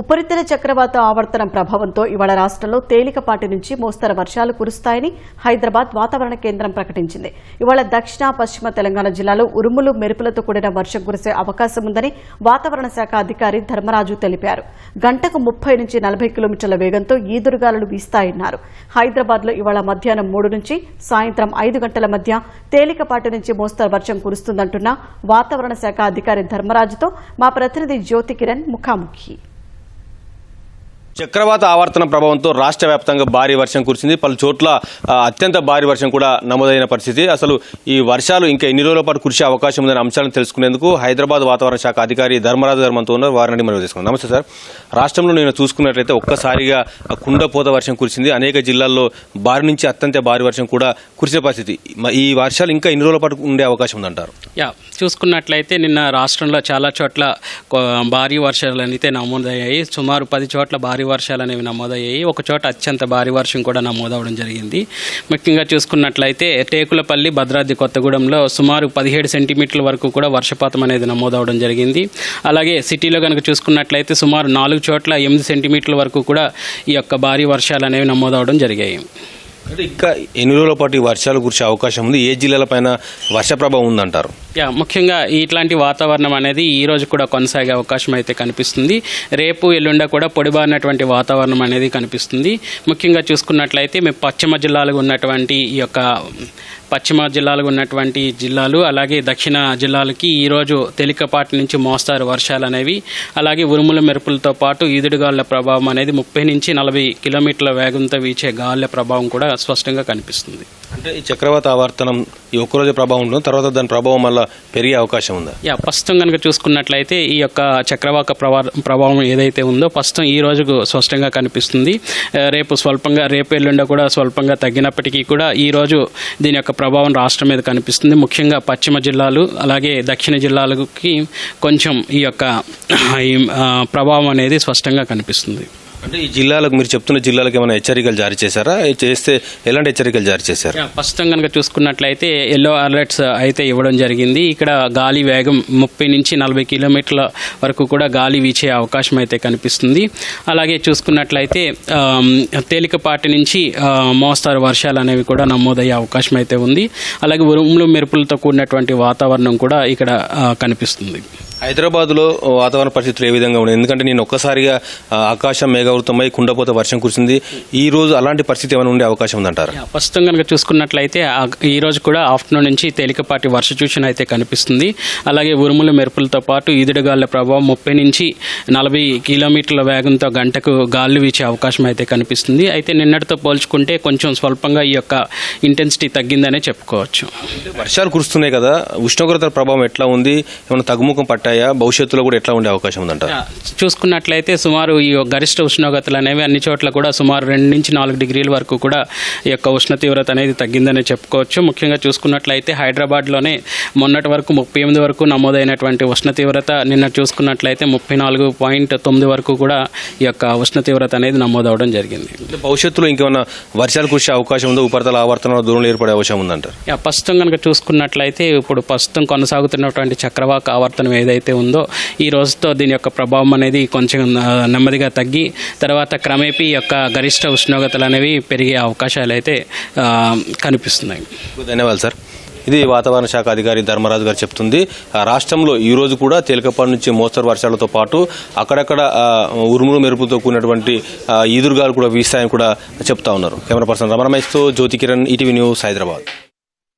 ఉపరితల చక్రవాత ఆవర్తనం ప్రభావంతో ఇవాళ రాష్ట్రంలో తేలికపాటి నుంచి మోస్తరు వర్షాలు కురుస్తాయని హైదరాబాద్ వాతావరణ కేంద్రం ప్రకటించింది. ఇవాళ దక్షిణ పశ్చిమ తెలంగాణ జిల్లాలో ఉరుములు మెరుపులతో కూడిన వర్షం కురిసే అవకాశం ఉందని వాతావరణ శాఖ అధికారి ధర్మరాజు తెలిపారు. గంటకు ముప్పై నుంచి నలభై కిలోమీటర్ల వేగంతో ఈదురుగాలులు వీస్తాయన్నారు. హైదరాబాద్లో ఇవాళ మధ్యాహ్నం మూడు నుంచి సాయంత్రం ఐదు గంటల మధ్య తేలికపాటి నుంచి మోస్తరు వర్షం కురుస్తుందంటున్న వాతావరణ శాఖ అధికారి ధర్మరాజుతో మా ప్రతినిధి జ్యోతి కిరణ్ ముఖాముఖి. చక్రవాత ఆవర్తన ప్రభావంతో రాష్ట్ర వ్యాప్తంగా భారీ వర్షం కురిసింది. పలు చోట్ల అత్యంత భారీ వర్షం కూడా నమోదైన పరిస్థితి. అసలు ఈ వర్షాలు ఇంకా ఎన్ని రోజుల పాటు కురిసే అవకాశం ఉందనే అంశాలను తెలుసుకునేందుకు హైదరాబాద్ వాతావరణ శాఖ అధికారి ధర్మరాజు ధర్మంతో ఉన్నారు. వారిని మనం తీసుకున్నాం నమస్తే సార్. రాష్ట్రంలో నేను చూసుకున్నట్లయితే ఒక్కసారిగా కుండపోత వర్షం కురిసింది. అనేక జిల్లాల్లో భారీ నుంచి అత్యంత భారీ వర్షం కూడా కురిసే పరిస్థితి. ఈ వర్షాలు ఇంకా ఎన్ని రోజుల పాటు ఉండే అవకాశం ఉందంటారు? యా చూసుకున్నట్లయితే నిన్న రాష్ట్రంలో చాలా చోట్ల భారీ వర్షాలు అయితే నమోదయ్యాయి. సుమారు పది చోట్ల భారీ వర్షాలు అనేవి నమోదయ్యాయి. ఒక చోట అత్యంత భారీ వర్షం కూడా నమోదవడం జరిగింది. ముఖ్యంగా చూసుకున్నట్లయితే టేకులపల్లి భద్రాద్రి కొత్తగూడెంలో సుమారు పదిహేడు సెంటీమీటర్ల వరకు కూడా వర్షపాతం అనేది నమోదవడం జరిగింది. అలాగే సిటీలో కనుక చూసుకున్నట్లయితే సుమారు నాలుగు చోట్ల ఎనిమిది సెంటీమీటర్ల వరకు కూడా ఈ యొక్క భారీ వర్షాలు అనేవి నమోదవడం జరిగాయి. అంటే ఇంకా ఎన్ని రోజుల పాటు ఈ వర్షాలు కురిసే అవకాశం ఉంది? ఏ జిల్లాల పైన వర్ష ప్రభావం ఉందంటారు? యా ముఖ్యంగా ఇట్లాంటి వాతావరణం అనేది ఈ రోజు కూడా కొనసాగే అవకాశం అయితే కనిపిస్తుంది. రేపు ఎల్లుండ కూడా పొడిబారినటువంటి వాతావరణం అనేది కనిపిస్తుంది. ముఖ్యంగా చూసుకున్నట్లయితే మేము పశ్చిమ జిల్లాలకు ఉన్నటువంటి ఈ యొక్క పశ్చిమ జిల్లాలకు ఉన్నటువంటి జిల్లాలు అలాగే దక్షిణ జిల్లాలకి ఈరోజు తేలికపాటి నుంచి మోస్తారు వర్షాలు అనేవి. అలాగే ఉరుముల మెరుపులతో పాటు ఈదుడుగాళ్ళ ప్రభావం అనేది ముప్పై నుంచి నలభై కిలోమీటర్ల వేగంతో వీచే గాలుల ప్రభావం కూడా స్పష్టంగా కనిపిస్తుంది. అంటే ఈ చక్రవాత ఆవర్తనం ఈ ఒక్కరోజు ప్రభావం ఉంటుంది? తర్వాత దాని ప్రభావం వల్ల పెరిగే అవకాశం ఉందా? యా ప్రస్తుతం కనుక చూసుకున్నట్లయితే ఈ యొక్క చక్రవాక ప్రవా ప్రభావం ఏదైతే ఉందో ప్రస్తుతం ఈ రోజుకు స్పష్టంగా కనిపిస్తుంది. రేపు స్వల్పంగా రేపు ఎల్లుండ కూడా స్వల్పంగా తగ్గినప్పటికీ కూడా ఈ రోజు దీని యొక్క ప్రభావం రాష్ట్రం మీద కనిపిస్తుంది. ముఖ్యంగా పశ్చిమ జిల్లాలు అలాగే దక్షిణ జిల్లాలకి కొంచెం ఈ యొక్క ప్రభావం అనేది స్పష్టంగా కనిపిస్తుంది. అంటే ఈ జిల్లాలకు మీరు చెప్తున్న జిల్లాలకు ఏమైనా హెచ్చరికలు జారీ చేశారా? చేస్తే ఎలాంటి హెచ్చరికలు జారీ చేశారు? ప్రస్తుతం కనుక చూసుకున్నట్లయితే ఎల్లో అలర్ట్స్ అయితే ఇవ్వడం జరిగింది. ఇక్కడ గాలి వేగం ముప్పై నుంచి నలభై కిలోమీటర్ల వరకు కూడా గాలి వీచే అవకాశం అయితే కనిపిస్తుంది. అలాగే చూసుకున్నట్లయితే తేలికపాటి నుంచి మోస్తారు వర్షాలు అనేవి కూడా నమోదయ్యే అవకాశం అయితే ఉంది. అలాగే ఉరుములు మెరుపులతో కూడినటువంటి వాతావరణం కూడా ఇక్కడ కనిపిస్తుంది. హైదరాబాద్లో వాతావరణ పరిస్థితులు ఏ విధంగా ఉన్నాయి? ఎందుకంటే నేను ఒక్కసారిగా ఆకాశం మేఘావృతమై కుండపోత వర్షం కురిసింది. ఈ రోజు అలాంటి పరిస్థితి ఏమైనా ఉండే అవకాశం ఉందంటారా? ప్రస్తుతం కనుక చూసుకున్నట్లయితే ఈ రోజు కూడా ఆఫ్టర్నూన్ నుంచి తేలికపాటి వర్ష సూచన అయితే కనిపిస్తుంది. అలాగే ఉరుముల మెరుపులతో పాటు ఈదుడుగాళ్ళ ప్రభావం ముప్పై నుంచి నలభై కిలోమీటర్ల వేగంతో గంటకు గాలి వీచే అవకాశం అయితే కనిపిస్తుంది. అయితే నిన్నటితో పోల్చుకుంటే కొంచెం స్వల్పంగా ఈ యొక్క ఇంటెన్సిటీ తగ్గిందనే చెప్పుకోవచ్చు. వర్షాలు కురుస్తున్నాయి కదా ఉష్ణోగ్రతల ప్రభావం ఎట్లా ఉంది? ఏమైనా తగ్గుముఖం పట్టాయా? భవిష్యత్తులో కూడా ఎట్లా ఉండే అవకాశం ఉందంటారు? యా, చూసుకున్నట్లయితే సుమారు ఈ గరిష్ట ఉష్ణోగ్రతలు అనేవి అన్ని చోట్ల కూడా సుమారు రెండు నుంచి నాలుగు డిగ్రీల వరకు కూడా ఈ యొక్క ఉష్ణ తీవ్రత అనేది తగ్గిందని చెప్పుకోవచ్చు. ముఖ్యంగా చూసుకున్నట్లయితే హైదరాబాద్లోనే మొన్నటి వరకు ముప్పై ఎనిమిది వరకు నమోదైనటువంటి ఉష్ణ తీవ్రత నిన్న చూసుకున్నట్లయితే ముప్పై నాలుగు పాయింట్ తొమ్మిది వరకు కూడా ఈ యొక్క ఉష్ణ తీవ్రత అనేది నమోదవడం జరిగింది. భవిష్యత్తులో ఇంకేమైనా వర్షాలు కురిసే అవకాశం ఉందో? ఉపరితల ఆవర్తన దూరంలో ఏర్పడే అవకాశం ఉందంటారు? ప్రస్తుతం కనుక చూసుకున్నట్లయితే ఇప్పుడు ప్రస్తుతం కొనసాగుతున్నటువంటి చక్రవాక ఆవర్తనం ఏదైతే ఉందో ఈ రోజుతో దీని యొక్క ప్రభావం అనేది కొంచెం నెమ్మదిగా తగ్గి తర్వాత క్రమేపీ యొక్క గరిష్ట ఉష్ణోగ్రతలు అనేవి పెరిగే అవకాశాలు అయితే కనిపిస్తున్నాయి. ధన్యవాదాలు సార్. ఇది వాతావరణ శాఖ అధికారి ధర్మరాజు గారు చెప్తుంది. ఆ రాష్ట్రంలో ఈ రోజు కూడా తేలికపాటి నుంచి మోస్తరు వర్షాలతో పాటు అక్కడక్కడ ఉరుములు మెరుపుతో కూడినటువంటి ఈదురుగాలు కూడా వీస్తాయని కూడా చెప్తా ఉన్నారు. కెమెరా పర్సన్ రమణమేస్తో జ్యోతి కిరణ్ ఈటీవీ న్యూస్ హైదరాబాద్.